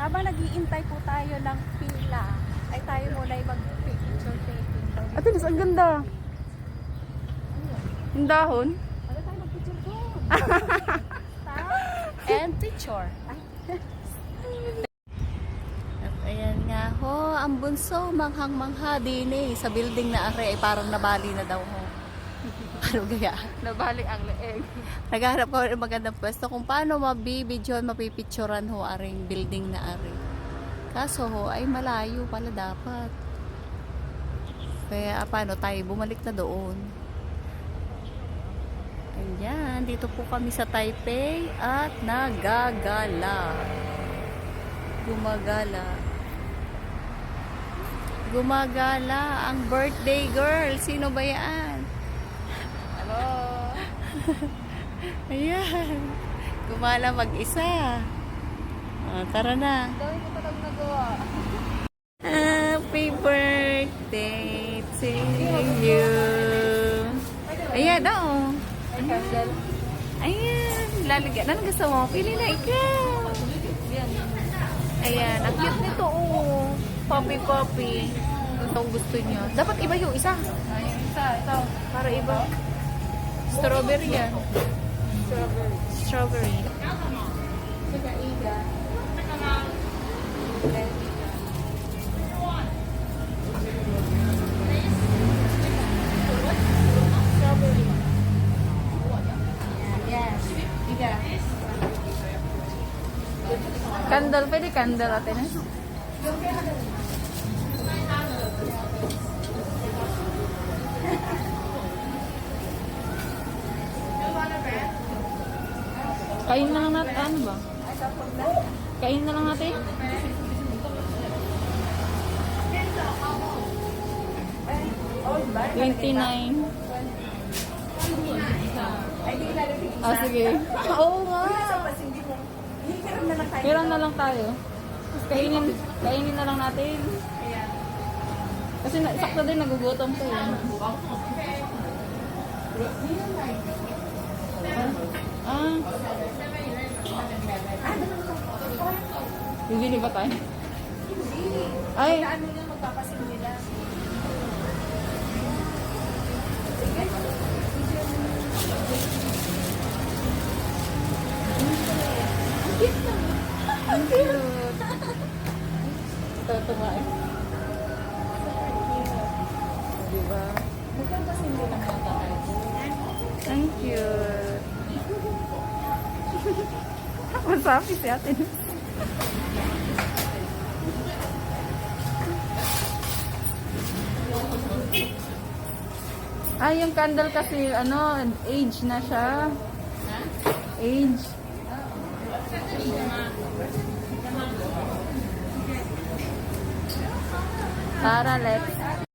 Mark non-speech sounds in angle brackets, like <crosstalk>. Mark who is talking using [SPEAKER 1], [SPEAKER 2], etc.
[SPEAKER 1] Habang nag-iintay po tayo ng pila, ay tayo muna ay mag-picture taking.
[SPEAKER 2] Ate, Liz, ang ganda. Yung dahon.
[SPEAKER 1] Ano tayo mag-picture doon? <laughs> Stop and picture. At ayan nga ho, ang bunso, manghang-mangha din eh. Sa building na are ay parang nabali na daw ho. Ano gaya?
[SPEAKER 2] Nabali ang leeg.
[SPEAKER 1] Naghahanap ko rin magandang pwesto kung paano mabibidyoan, mapipicturan ho aring building na ari. Kaso ho, ay malayo pala dapat. Kaya ah, paano tayo bumalik na doon. Ayan, dito po kami sa Taipei at nagagala. Gumagala. Gumagala ang birthday girl. Sino ba yan? <laughs> Ayan. Gumala mag-isa. Ah, tara na.
[SPEAKER 2] Dami ko talagang nagawa.
[SPEAKER 1] Happy birthday to you. Ayan, oo.
[SPEAKER 2] Candle.
[SPEAKER 1] Ayan. Lalagyan. Anong gusto mo? Pili na ikaw.
[SPEAKER 2] Yan.
[SPEAKER 1] Ayan. Ang cute nito, oo. Poppy, poppy. Ito ang gusto niyo. Dapat iba yung isa.
[SPEAKER 2] Ay, yung isa, ito.
[SPEAKER 1] Para iba. Strawberry ya
[SPEAKER 2] Strawberry.
[SPEAKER 1] Strawberry.
[SPEAKER 2] Kandal, pwede kandal atin eh. <laughs> Kain na lang natin. Ano ba? Kain na lang natin. Twenty-nine. Ah, sige. <laughs> Oo nga. Kailan na lang tayo? Kainin, kainin na lang natin. Kasi sakto din nagugutom ko eh. Ah. Bibili ba tayo? Ay.
[SPEAKER 1] Ano yung magpapasin nila?
[SPEAKER 2] Ang cute. Ito, ito nga eh.
[SPEAKER 1] Masabi si ate.
[SPEAKER 2] Ay, yung candle kasi, ano, age na siya. Age. Tara, let's